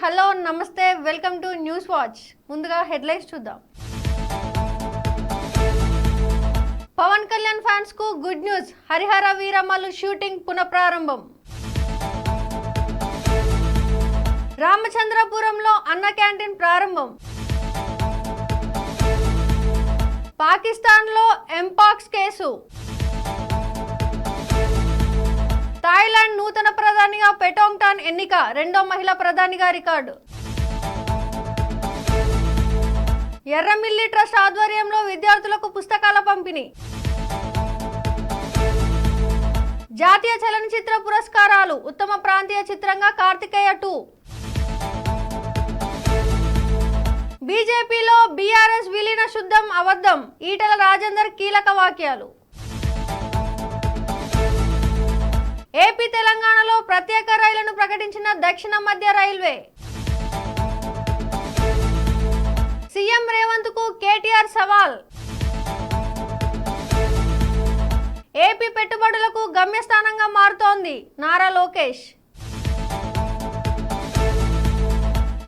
Hello నమస్తే welcome to news watch. ముందుగా headlines చూద్దాం. Pawan Kalyan ఫ్యాన్స్కు good news. Harihara Veeramallu shooting పునఃప్రారంభం. రామచంద్రపురంలో అన్న క్యాంటీన్ ప్రారంభం. పాకిస్తాన్లో ఎంపాక్స్ కేసు. థాయిలాండ్ నూతన ప్రధానిగా పాకిస్తాన్ ఎన్నిక రెండో మహిళా ప్రధానిగా రికార్డు ఎర్రమిల్లి ట్రస్ట్ ఆధ్వర్యంలో విద్యార్థులకు పుస్తకాల పంపిణీ. జాతీయ చలనచిత్ర పురస్కారాలు ఉత్తమ ప్రాంతీయ చిత్రంగా కార్తికేయ టూ. బీజేపీలో బీఆర్ఎస్ విలీన శుద్ధం అబద్ధం ఈటల రాజేందర్ కీలక వాక్యాలు. ఏపీ తెలంగాణలో ప్రత్యేక రైళ్ళను ప్రకటించిన దక్షిణ మధ్య రైల్వే. సీఎం రేవంత్కు కేటీఆర్ సవాల్. ఏపీ పెట్టుబడులకు గమ్యస్థానంగా మారుతోంది Nara Lokesh.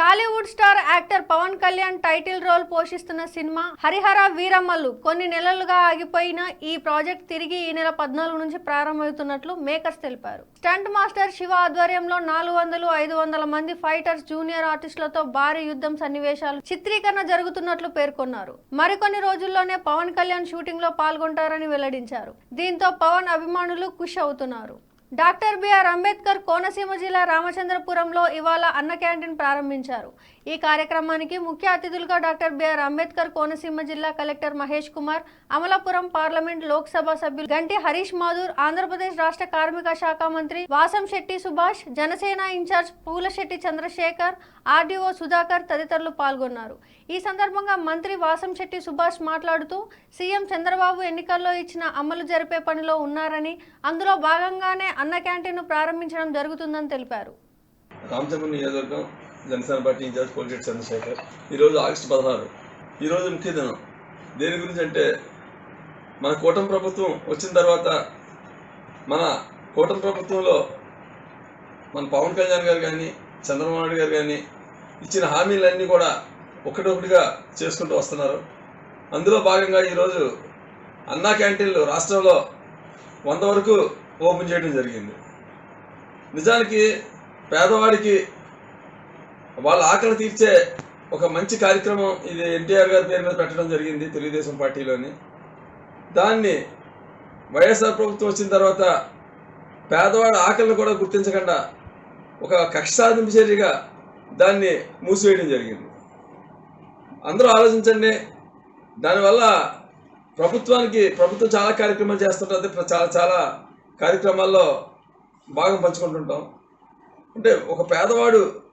Tollywood star actor Pavan Kalyan title role పోషిస్తున్న సినిమా హరిహర వీరమ్మలు కొన్ని నెలలుగా ఆగిపోయిన ఈ ప్రాజెక్ట్ తిరిగి ఈ నెల పద్నాలుగు నుంచి ప్రారంభమవుతున్నట్లు మేకర్స్ తెలిపారు. స్టంట్ మాస్టర్ శివ ఆధ్వర్యంలో నాలుగు వందలు ఐదు వందల మంది ఫైటర్స్ జూనియర్ ఆర్టిస్టులతో భారీ యుద్ధం సన్నివేశాలు చిత్రీకరణ జరుగుతున్నట్లు పేర్కొన్నారు. మరికొన్ని రోజుల్లోనే పవన్ కళ్యాణ్ షూటింగ్లో పాల్గొంటారని వెల్లడించారు. దీంతో పవన్ అభిమానులు ఖుష్ అవుతున్నారు. డాక్టర్ బిఆర్ అంబేద్కర్ కోనసీమ జిల్లా రామచంద్రపురంలో ఇవాళ అన్న క్యాంటీన్ ప్రారంభించారు. ఈ కార్యక్రమానికి ముఖ్య అతిథులుగా డాక్టర్ బిఆర్ అంబేద్కర్ కోనసీమ జిల్లా కలెక్టర్ మహేష్ కుమార్ అమలాపురం పార్లమెంట్ లోక్సభ సభ్యులు గంటి హరీష్ మాధుర్ ఆంధ్రప్రదేశ్ రాష్ట్ర కార్మిక శాఖ మంత్రి వాసం శెట్టి సుభాష్ జనసేన ఇన్ఛార్జ్ పూలశెట్టి చంద్రశేఖర్ ఆర్డీఓ సుధాకర్ తదితరులు పాల్గొన్నారు. ఈ సందర్భంగా మంత్రి వాసం శెట్టి సుభాష్ మాట్లాడుతూ సీఎం చంద్రబాబు ఎన్నికల్లో ఇచ్చిన అమలు జరిపే పనిలో ఉన్నారని అందులో భాగంగానే అన్న క్యాంటీన్ను ప్రారంభించడం జరుగుతుందని తెలిపారు. Janasena party incharge Colgate Chandrashekar. ఈరోజు ఆగస్టు పదహారు. ఈరోజు ముఖ్య దినం దేని గురించి అంటే మన కూటమి ప్రభుత్వం వచ్చిన తర్వాత మన కూటమి ప్రభుత్వంలో మన పవన్ కళ్యాణ్ గారు కానీ చంద్రబాబు నాయుడు గారు కానీ ఇచ్చిన హామీలన్నీ కూడా ఒకటొకటిగా చేసుకుంటూ వస్తున్నారు. అందులో భాగంగా ఈరోజు అన్నా క్యాంటీన్లు రాష్ట్రంలో వంద వరకు ఓపెన్ చేయడం జరిగింది. నిజానికి పేదవాడికి వాళ్ళ ఆకలి తీర్చే ఒక మంచి కార్యక్రమం ఇది ఎన్టీఆర్ గారి పేరు మీద పెట్టడం జరిగింది తెలుగుదేశం పార్టీలోని. దాన్ని వైఎస్ఆర్ ప్రభుత్వం వచ్చిన తర్వాత పేదవాడి ఆకలిని కూడా గుర్తించకుండా ఒక కక్ష సాధింపు చర్యగా దాన్ని మూసివేయడం జరిగింది. అందరూ ఆలోచించండి దానివల్ల ప్రభుత్వానికి ప్రభుత్వం చాలా కార్యక్రమాలు చేస్తుంటుంది చాలా చాలా కార్యక్రమాల్లో భాగం పంచుకుంటుంటాం. అంటే ఒక పేదవాడు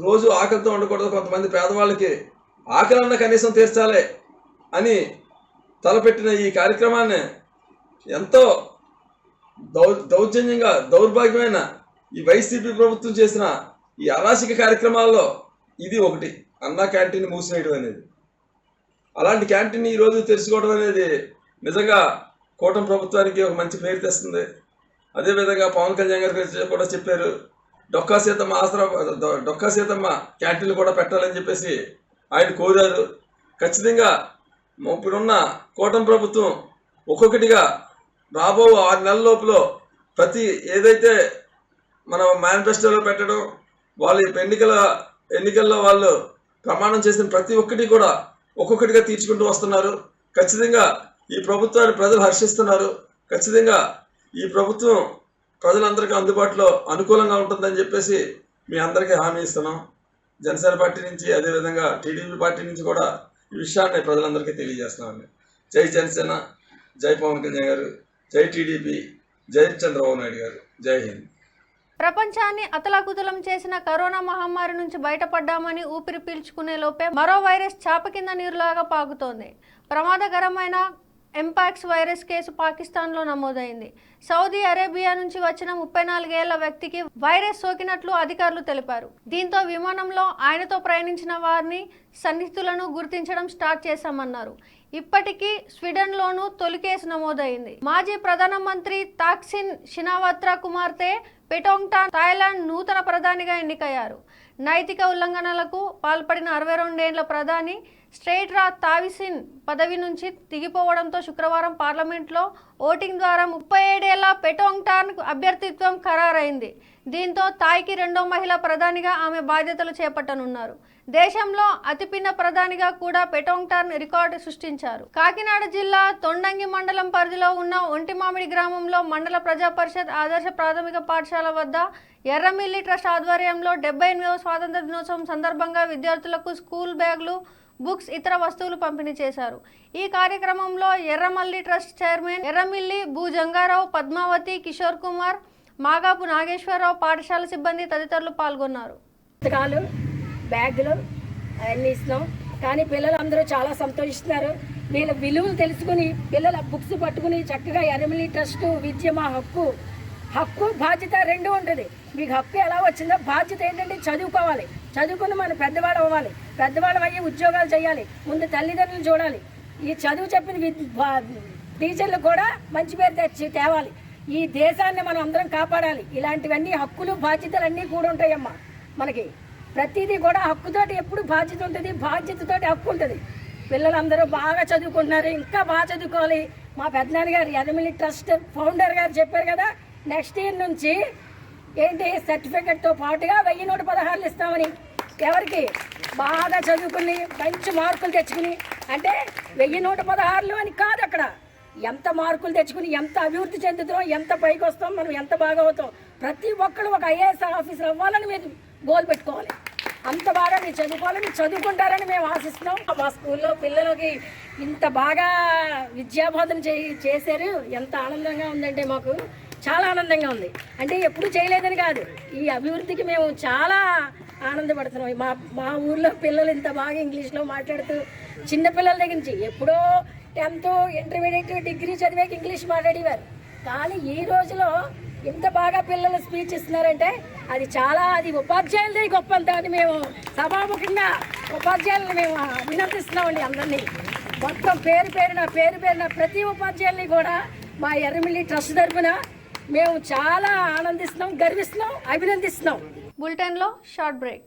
రోజు ఆకలితో ఉండకూడదు కొంతమంది పేదవాళ్ళకి. ఆకలన్న కనీసం తీర్చాలి అని తలపెట్టిన ఈ కార్యక్రమాన్ని ఎంతో దౌ దౌర్జన్యంగా దౌర్భాగ్యమైన ఈ వైసీపీ ప్రభుత్వం చేసిన ఈ అరాచక కార్యక్రమాల్లో ఇది ఒకటి. అన్నా క్యాంటీన్ మూసివేయడం అనేది. అలాంటి క్యాంటీన్ ఈరోజు తెరుచుకోవడం అనేది నిజంగా కూటమి ప్రభుత్వానికి ఒక మంచి పేరు తెస్తుంది. అదేవిధంగా పవన్ కళ్యాణ్ గారు కూడా చెప్పారు డొక్కా సీతమ్మ ఆసరా డొక్కా సీతమ్మ క్యాంటీన్లు కూడా పెట్టాలని చెప్పేసి ఆయన కోరారు. ఖచ్చితంగా ఇప్పుడున్న కూటమి ప్రభుత్వం ఒక్కొక్కటిగా రాబో ఆరు నెలల లోపల ప్రతి ఏదైతే మన మేనిఫెస్టోలో పెట్టడం వాళ్ళు ఎన్నికల ఎన్నికల్లో వాళ్ళు ప్రమాణం చేసిన ప్రతి ఒక్కటి కూడా ఒక్కొక్కటిగా తీర్చుకుంటూ వస్తున్నారు. ఖచ్చితంగా ఈ ప్రభుత్వాన్ని ప్రజలు హర్షిస్తున్నారు. ఖచ్చితంగా ఈ ప్రభుత్వం ప్రజలందరికీ అందుబాటులో అనుకూలంగా ఉంటుందని చెప్పేసి మీ అందరికీ హామీ ఇస్తున్నాం. జనసేన పార్టీ నుంచి అదేవిధంగా టీడీపీ పార్టీ నుంచి కూడా ఈ విషయాన్ని ప్రజలందరికీ తెలియజేస్తున్నామండి. జై జనసేన జై పవన్ కళ్యాణ్ గారు జై టీడీపీ జై చంద్రబాబు నాయుడు గారు. జై హింద్. ప్రపంచాన్ని అతలాకుతలం చేసిన కరోనా మహమ్మారి నుంచి బయటపడ్డామని ఊపిరి పీల్చుకునే లోపే మరో వైరస్ చాప కింద నీరులాగా పాకుతోంది ప్రమాదకరమైన ఎంపాక్స్ వైరస్ కేసు పాకిస్తాన్లో నమోదైంది. సౌదీ అరేబియా నుంచి వచ్చిన ముప్పై నాలుగేళ్ళ వ్యక్తికి వైరస్ సోకినట్లు అధికారులు తెలిపారు. దీంతో విమానంలో ఆయనతో ప్రయాణించిన వారిని సన్నిహితులను గుర్తించడం స్టార్ట్ చేశామన్నారు. ఇప్పటికీ స్వీడన్లోనూ తొలి కేసు నమోదైంది. మాజీ ప్రధానమంత్రి తాక్సిన్ షినావత్రా కుమార్తె పెటోంగ్టాన్ థాయిలాండ్ నూతన ప్రధానిగా ఎన్నికయ్యారు. నైతిక ఉల్లంఘనలకు పాల్పడిన అరవై రెండేళ్ళ ప్రధాని స్ట్రైట్ తావిసిన్ పదవి నుంచి దిగిపోవడంతో శుక్రవారం పార్లమెంట్లో ఓటింగ్ ద్వారా ముప్పై ఏడేళ్ళ పెటోంగ్టాన్ అభ్యర్థిత్వం ఖరారైంది. దీంతో తాయికి రెండో మహిళా ప్రధానిగా ఆమె బాధ్యతలు చేపట్టనున్నారు. దేశంలో అతిపిన్న ప్రధానిగా కూడా పెటోంగ్టాన్ రికార్డు సృష్టించారు. కాకినాడ జిల్లా తొండంగి మండలం పరిధిలో ఉన్న ఒంటిమామిడి గ్రామంలో మండల ప్రజా పరిషత్ ఆదర్శ ప్రాథమిక పాఠశాల వద్ద ఎర్రమిల్లి ట్రస్ట్ ఆధ్వర్యంలో డెబ్బై ఎనిమిదవ స్వాతంత్ర దినోత్సవం సందర్భంగా విద్యార్థులకు స్కూల్ బ్యాగులు బుక్స్ ఇతర వస్తువులు పంపిణీ చేశారు. ఈ కార్యక్రమంలో ఎర్రమల్లి ట్రస్ట్ చైర్మన్ ఎర్రమిల్లి భూజంగారావు పద్మావతి కిషోర్ కుమార్ మాగాపు నాగేశ్వరరావు పాఠశాల సిబ్బంది తదితరులు పాల్గొన్నారు. బ్యాగులు అవన్నీ ఇస్తున్నాం. కానీ పిల్లలు అందరూ చాలా సంతోషిస్తున్నారు. వీళ్ళ విలువలు తెలుసుకుని పిల్లల బుక్స్ పట్టుకుని చక్కగా ఎరమిలి ట్రస్ట్ విద్య మా హక్కు హక్కు బాధ్యత రెండు ఉంటుంది. మీకు హక్కు ఎలా వచ్చిందో బాధ్యత ఏంటంటే చదువుకోవాలి. చదువుకుని మనం పెద్దవాడు అవ్వాలి. పెద్దవాళ్ళం అయ్యి ఉద్యోగాలు చేయాలి. ముందు తల్లిదండ్రులు చూడాలి. ఈ చదువు చెప్పిన టీచర్లు కూడా మంచి పేరు తెచ్చి తేవాలి. ఈ దేశాన్ని మనం అందరం కాపాడాలి. ఇలాంటివన్నీ హక్కులు బాధ్యతలు అన్నీ కూడా ఉంటాయమ్మా మనకి. ప్రతిదీ కూడా హక్కుతోటి ఎప్పుడు బాధ్యత ఉంటుంది బాధ్యతతోటి హక్కు ఉంటుంది. పిల్లలందరూ బాగా చదువుకుంటున్నారు ఇంకా బాగా చదువుకోవాలి. మా పెద్దనాన్న గారు యదమిలి ట్రస్ట్ ఫౌండర్ గారు చెప్పారు కదా నెక్స్ట్ ఇయర్ నుంచి ఏంటి సర్టిఫికెట్తో పాటుగా వెయ్యి నూట పదహారులు ఇస్తామని. ఎవరికి? బాగా చదువుకుని మంచి మార్కులు తెచ్చుకుని అంటే వెయ్యి నూట పదహారులు అని కాదు అక్కడ. ఎంత మార్కులు తెచ్చుకుని ఎంత అభివృద్ధి చెందుతాం ఎంత పైకి వస్తాం మనం ఎంత బాగా అవుతాం. ప్రతి ఒక్కరు ఒక ఐఏఎస్ ఆఫీసర్ అవ్వాలని మీరు గోల్ పెట్టుకోవాలి. అంత బాగా మీరు చదువుకోవాలి మీరు చదువుకుంటారని మేము ఆశిస్తున్నాం. మా స్కూల్లో పిల్లలకి ఇంత బాగా విద్యాబోధన చే చేశారు. ఎంత ఆనందంగా ఉందంటే మాకు చాలా ఆనందంగా ఉంది. అంటే ఎప్పుడు చేయలేదని కాదు. ఈ అభివృద్ధికి మేము చాలా ఆనందపడుతున్నాం. మా మా ఊర్లో పిల్లలు ఇంత బాగా ఇంగ్లీష్లో మాట్లాడుతూ చిన్నపిల్లల దగ్గర నుంచి ఎప్పుడో టెన్త్ ఇంటర్మీడియట్ డిగ్రీ చదివాక ఇంగ్లీష్ మాట్లాడేవారు. కానీ ఈ రోజులో ఇంత బాగా పిల్లలు స్పీచ్ ఇస్తున్నారంటే అది చాలా అది ఉపాధ్యాయులదే గొప్ప దాన్ని అని మేము సభాముఖంగా ఉపాధ్యాయులను మేము అభినందిస్తున్నామండి అందరినీ. మొత్తం పేరు పేరున పేరు పేరున ప్రతి ఉపాధ్యాయుల్ని కూడా మా ఎర్రమిల్లి ట్రస్ట్ తరఫున మేము చాలా ఆనందిస్తున్నాం గర్విస్తున్నాం అభినందిస్తున్నాం. బులెటిన్లో షార్ట్ బ్రేక్.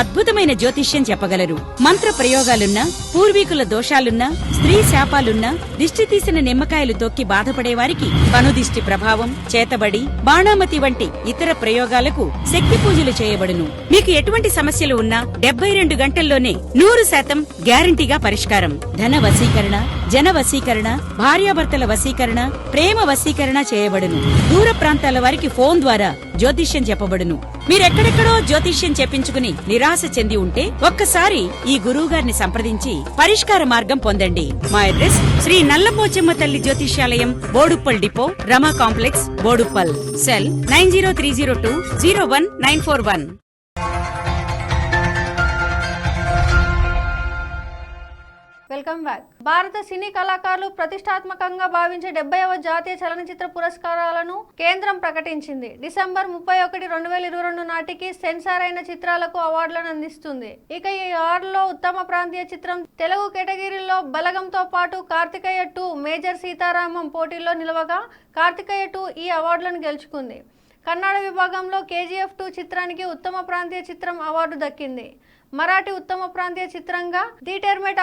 అద్భుతమైన జ్యోతిష్యం చెప్పగలరు. మంత్ర ప్రయోగాలున్నా పూర్వీకుల దోషాలున్నా స్త్రీ శాపాలున్నా దిష్టి తీసిన నిమ్మకాయలు తొక్కి బాధపడే వారికి కనుదిష్టి ప్రభావం చేతబడి బాణామతి వంటి ఇతర ప్రయోగాలకు శక్తి పూజలు చేయబడును. మీకు ఎటువంటి సమస్యలు ఉన్నా డెబ్బై రెండు గంటల్లోనే నూరు శాతం గ్యారంటీగా పరిష్కారం. ధన వశీకరణ జన వశీకరణ భార్యాభర్తల వశీకరణ ప్రేమ వశీకరణ చేయబడును. దూర ప్రాంతాల వారికి ఫోన్ ద్వారా జ్యోతిష్యం చెప్పబడును. మీరెక్కడెక్కడో జ్యోతిష్యం చెప్పించుకుని నిరాశ చెంది ఉంటే ఒక్కసారి ఈ గురువు గారిని సంప్రదించి పరిష్కార మార్గం పొందండి. మా అడ్రస్ శ్రీ నల్లమోచమ్మ తల్లి జ్యోతిష్యాలయం Boduppal depot Rama complex Boduppal. Cell nine zero three zero two zero one nine four one. Welcome back భారత సినీ కళాకారులు ప్రతిష్టాత్మకంగా భావించే డెబ్బైవ జాతీయ చలనచిత్ర పురస్కారాలను కేంద్రం ప్రకటించింది. డిసెంబర్ ముప్పై ఒకటి రెండు వేల ఇరవై రెండు నాటికి సెన్సార్ అయిన చిత్రాలకు అవార్డులను అందిస్తుంది. ఇక ఈ అవార్డులో ఉత్తమ ప్రాంతీయ చిత్రం తెలుగు కేటగిరీలో బలగంతో పాటు కార్తికేయ టూ మేజర్ సీతారామం పోటీల్లో నిలవగా కార్తికేయ టూ ఈ అవార్డులను గెలుచుకుంది. కన్నడ విభాగంలో కేజీఎఫ్ టూ చిత్రానికి ఉత్తమ ప్రాంతీయ చిత్రం అవార్డు దక్కింది. మరాఠీ ఉత్తమ ప్రాంతీయ చిత్రంగా ది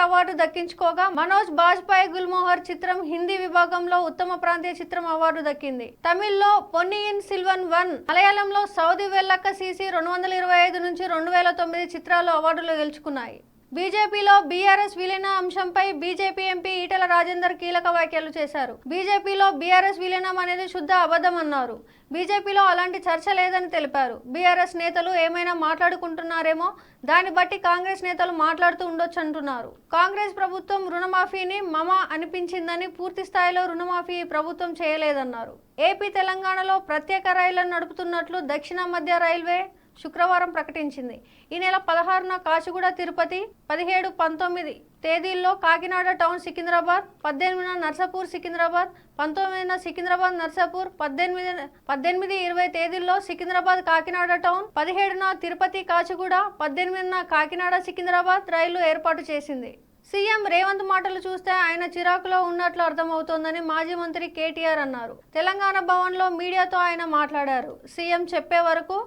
అవార్డు దక్కించుకోగా మనోజ్ బాజ్పాయ్ గుల్మోహర్ చిత్రం హిందీ విభాగంలో ఉత్తమ ప్రాంతీయ చిత్రం అవార్డు దక్కింది. తమిళ్ళో పొన్నియిన్ సిల్వన్ వన్ మలయాళంలో సౌదీ వెల్లక్క సీసీ రెండు వందల ఇరవై ఐదు నుంచి రెండు వేల తొమ్మిది చిత్రాలు అవార్డులు గెలుచుకున్నాయి. బీజేపీలో బీఆర్ఎస్ విలీన అంశంపై బీజేపీ ఎంపీ ఈటల రాజేందర్ కీలక వ్యాఖ్యలు చేశారు. బీజేపీలో బీఆర్ఎస్ విలీనం అనేది శుద్ధ అబద్ధం అన్నారు. బీజేపీలో అలాంటి చర్చ లేదని తెలిపారు. బీఆర్ఎస్ నేతలు ఏమైనా మాట్లాడుకుంటున్నారేమో దాన్ని బట్టి కాంగ్రెస్ నేతలు మాట్లాడుతూ ఉండొచ్చు అంటున్నారు కాంగ్రెస్ ప్రభుత్వం రుణమాఫీని మమ అనిపించిందని పూర్తి స్థాయిలో రుణమాఫీ ప్రభుత్వం చేయలేదన్నారు. ఏపీ తెలంగాణలో ప్రత్యేక రైళ్ళను నడుపుతున్నట్లు దక్షిణ మధ్య రైల్వే శుక్రవారం ప్రకటించింది. ఈ నెల పదహారున కాచిగూడ తిరుపతి పదిహేడు పంతొమ్మిది తేదీల్లో కాకినాడ టౌన్ సికింద్రాబాద్ పద్దెనిమిదిన నర్సాపూర్ సికింద్రాబాద్ పంతొమ్మిదిన సికింద్రాబాద్ నర్సాపూర్ పద్దెనిమిది పద్దెనిమిది ఇరవై తేదీల్లో సికింద్రాబాద్ కాకినాడ టౌన్ పదిహేడున తిరుపతి కాచిగూడ పద్దెనిమిదిన కాకినాడ సికింద్రాబాద్ రైళ్ళు ఏర్పాటు చేసింది. సీఎం రేవంత్ మాటలు చూస్తే ఆయన చిరాకులో ఉన్నట్లు అర్థమవుతోందని మాజీ మంత్రి కేటీఆర్ అన్నారు. తెలంగాణ భవన్లో మీడియాతో ఆయన మాట్లాడారు. సీఎం చెప్పే వరకు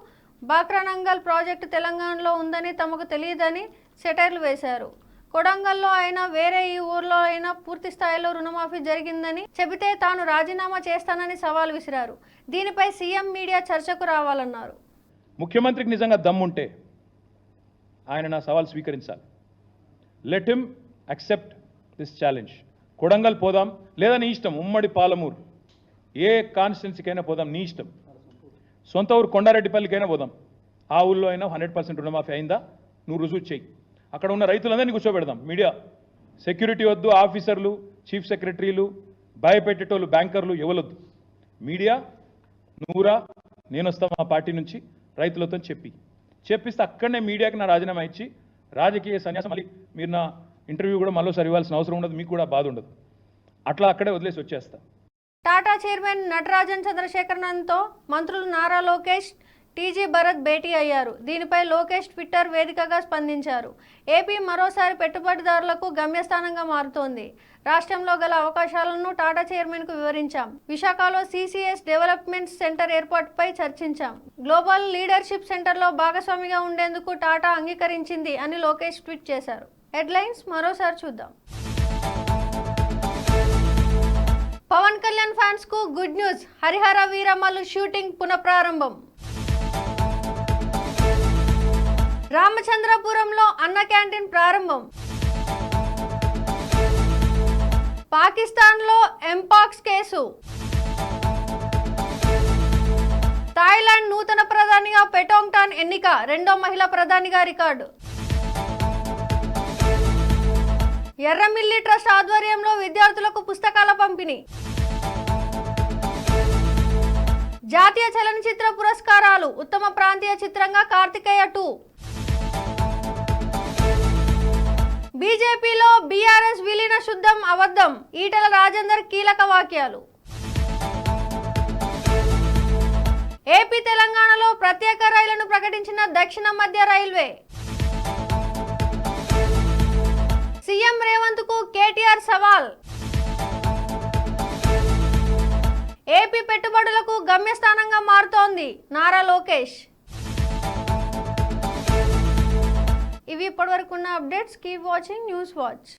బాక్రానంగల్ ప్రాజెక్టు తెలంగాణలో ఉందని తమకు తెలియదని సెటైర్లు వేశారు. కొడంగల్లో అయినా వేరే ఈ ఊర్లో అయినా పూర్తి స్థాయిలో రుణమాఫీ జరిగిందని చెబితే తాను రాజీనామా చేస్తానని సవాల్ విసిరారు. దీనిపై సీఎం మీడియా చర్చకు రావాలన్నారు. ముఖ్యమంత్రికి నిజంగా దమ్ముంటే ఆయన నా సవాల్ స్వీకరించాలి. Let him accept this challenge Kodangal పోదాం లేదా నీ ఇష్టం ఉమ్మడి పాలమూరు. ఏ కాన్స్టిట్యున్సీకైనా పోదాం నీ ఇష్టం. సొంత ఊరు కొండారెడ్డిపల్లికైనా పోదాం. ఆ ఊళ్ళో అయినా హండ్రెడ్ పర్సెంట్ రుణమాఫీ అయిందా? నువ్వు రుజువు చెయ్యి. అక్కడ ఉన్న రైతులందరినీ కూర్చోబెడదాం. మీడియా. సెక్యూరిటీ వద్దు ఆఫీసర్లు చీఫ్ సెక్రటరీలు భయపెట్టేటోళ్ళు బ్యాంకర్లు ఎవరొద్దు మీడియా నూరా నేను వస్తా మా పార్టీ నుంచి రైతులతో చెప్పి. చెప్పిస్తే అక్కడనే మీడియాకి నా రాజీనామా ఇచ్చి రాజకీయ సన్యాసం మళ్ళీ మీరు నా ఇంటర్వ్యూ కూడా మళ్ళీ ఇవ్వాల్సిన అవసరం ఉండదు మీకు కూడా బాధ ఉండదు. అట్లా అక్కడే వదిలేసి వచ్చేస్తా. టాటా చైర్మన్ నటరాజన్ చంద్రశేఖరన్తో మంత్రులు నారా లోకేష్ టీజీ భరత్ భేటీ అయ్యారు. దీనిపై లోకేష్ ట్విట్టర్ వేదికగా స్పందించారు. ఏపీ మరోసారి పెట్టుబడిదారులకు గమ్యస్థానంగా మారుతోంది. రాష్ట్రంలో గల అవకాశాలను టాటా చైర్మన్కు వివరించాం. విశాఖలో సిసిఎస్ డెవలప్మెంట్ సెంటర్ ఏర్పాటుపై చర్చించాం. గ్లోబల్ లీడర్షిప్ సెంటర్లో భాగస్వామిగా ఉండేందుకు టాటా అంగీకరించింది అని లోకేష్ ట్వీట్ చేశారు. హెడ్లైన్స్ మరోసారి చూద్దాం. Pawan Kalyan ఫ్యాన్స్కు good news. Harihara Veeramallu shooting పునఃప్రారంభం. రామచంద్రపురంలో అన్న క్యాంటీన్ ప్రారంభం. పాకిస్తాన్లో ఎంపాక్స్ కేసు. థాయిలాండ్ నూతన ప్రధానిగా పెటోంగ్టాన్ ఎన్నిక రెండో మహిళా ప్రధానిగా రికార్డు ఎర్రమిల్లి ట్రస్ట్ ఆధ్వర్యంలో విద్యార్థులకు పుస్తకాల పంపిణీ. జాతీయ చలనచిత్ర పురస్కారాలు ఉత్తమ ప్రాంతీయ చిత్రంగా కార్తికేయ టూ. బీజేపీలో బీఆర్ఎస్ విలీన శుద్ధం అబద్ధం ఈటల రాజేందర్ కీలక వాక్యాలు. ఏపీ తెలంగాణలో ప్రత్యేక రైళ్ళను ప్రకటించిన దక్షిణ మధ్య రైల్వే. సీఎం రేవంత్కు కేటీఆర్ సవాల్. ఏపీ పెట్టుబడులకు గమ్యస్థానంగా మారుతోంది నారా లోకేష్. ఇవి ఇప్పటివరకు ఉన్న updates. Keep watching News Watch